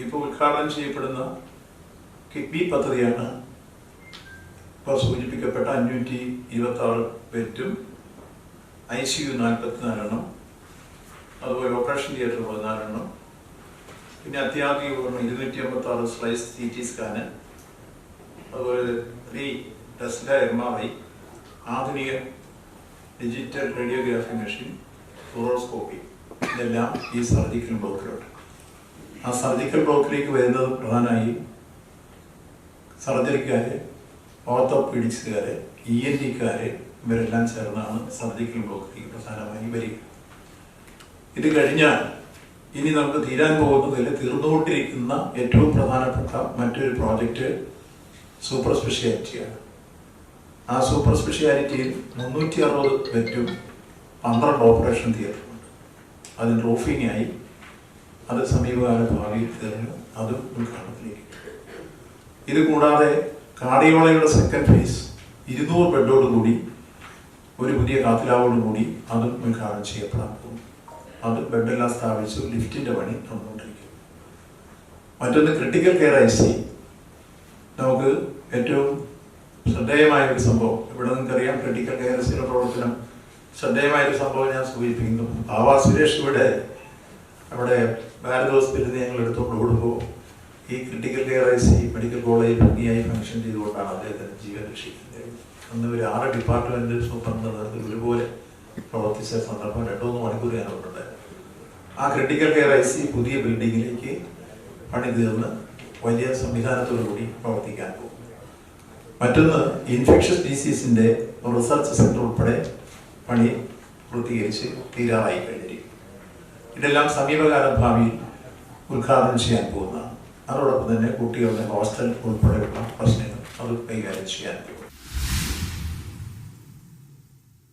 ഇപ്പോൾ ഉദ്ഘാടനം ചെയ്യപ്പെടുന്ന കിഡ്നി പദ്ധതിയാണ് ഇപ്പോൾ സൂചിപ്പിക്കപ്പെട്ട അഞ്ഞൂറ്റി ഇരുപത്തി ആറ് ബെറ്റും ഐ സി യു നാൽപ്പത്തിനാലെണ്ണം അതുപോലെ ഓപ്പറേഷൻ തിയേറ്റർ പതിനാലെണ്ണം പിന്നെ അത്യാധുനിക ഉപകരണം ഇരുന്നൂറ്റി അമ്പത്തി ആറ് സ്ലൈസ് സി ടി സ്കാന് അതുപോലെ three tesla M R I ആധുനിക ഡിജിറ്റൽ റേഡിയോഗ്രാഫി മെഷീൻ ഫ്ലോറോസ്കോപ്പി ഇതെല്ലാം ഈ സർജിക്കൽ ബ്ലോക്കിലുണ്ട് ആ സർജിക്കൽ ബ്ലോക്കിലേക്ക് വരുന്നത് പ്രധാനമായി സർജറിക്കാര് ഓർത്തോപീഡിക്സുകാര് ഇ എൻ ടിക്കാർ ഇവരെല്ലാം ചേർന്നാണ് സർജിക്കൽ ബ്ലോക്കിലേക്ക് പ്രധാനമായി വരിക. ഇത് കഴിഞ്ഞാൽ ഇനി നമുക്ക് തീരാൻ പോകുന്നതിൽ തീർന്നുകൊണ്ടിരിക്കുന്ന ഏറ്റവും പ്രധാനപ്പെട്ട മറ്റൊരു പ്രോജക്റ്റ് സൂപ്പർ സ്പെഷ്യാലിറ്റിയാണ്. ആ സൂപ്പർ സ്പെഷ്യാലിറ്റിയിൽ മുന്നൂറ്റി അറുപത് ബെറ്റും പന്ത്രണ്ട് ഓപ്പറേഷൻ തിയേറ്ററുണ്ട് അതിന് റൂഫിംഗ് ആയി അത് സമീപകാല ഭാവിയിൽ തീർന്നു അത് ഉദ്ഘാടനത്തിലേക്ക് ഇത് കൂടാതെ കാടിയോളയുടെ സെക്കൻഡ് ഫേസ് ഇരുന്നൂറ് ബെഡോട് കൂടി ഒരു പുതിയ കാത്തിലാവോട് കൂടി അതും ഉദ്ഘാടനം ചെയ്യപ്പെടാൻ പോകും. അത് ബെഡെല്ലാം സ്ഥാപിച്ചു ലിഫ്റ്റിന്റെ പണി നടന്നുകൊണ്ടിരിക്കും മറ്റൊന്ന് ക്രിട്ടിക്കൽ കെയർ ഐ സി നമുക്ക് ഏറ്റവും ശ്രദ്ധേയമായ ഒരു സംഭവം ഇവിടെ നിങ്ങൾക്കറിയാം ക്രിട്ടിക്കൽ കെയർ ഐ സിയുടെ പ്രവർത്തനം ശ്രദ്ധേയമായ ഒരു സംഭവം ഞാൻ സൂചിപ്പിക്കുന്നു. ആവാസ് സുരേഷ് ഇവിടെ അവിടെ ഭാരത് ഹോസ്പിറ്റലിൽ ഞങ്ങൾ എടുത്തുകൊണ്ട് ഓടുമ്പോൾ ഈ critical care I C medical college ഭംഗിയായി ഫംഗ്ഷൻ ചെയ്തുകൊണ്ടാണ് അദ്ദേഹത്തിന് ജീവൻ രക്ഷിക്കുന്നത്. അന്ന് ഒരു ആറ് ഡിപ്പാർട്ട്മെന്റ് സൂപ്രണ്ട് ഒരുപോലെ പ്രവർത്തിച്ച സന്ദർഭം രണ്ടു മൂന്ന് മണിക്കൂർ ഞാൻ അവിടെ ആ ക്രിട്ടിക്കൽ കെയർ ഐ സി പുതിയ ബിൽഡിങ്ങിലേക്ക് പണി തീർന്ന് വലിയ സംവിധാനത്തോടു കൂടി പ്രവർത്തിക്കാൻ പോകും മറ്റൊന്ന് ഇൻഫെക്ഷസ് ഡിസീസിന്റെ റിസർച്ച് സെന്റർ ഉൾപ്പെടെ പണി പൂർത്തീകരിച്ച് തീരാറായി കഴിഞ്ഞിരിക്കും ഇതെല്ലാം സമീപകാല ഭാവിയിൽ ഉദ്ഘാടനം ചെയ്യാൻ പോകുന്നതാണ്. അതോടൊപ്പം തന്നെ കുട്ടികളുടെ ഹോസ്റ്റൽ ഉൾപ്പെടെയുള്ള പ്രശ്നങ്ങൾ അത് കൈകാര്യം ചെയ്യാൻ പോകും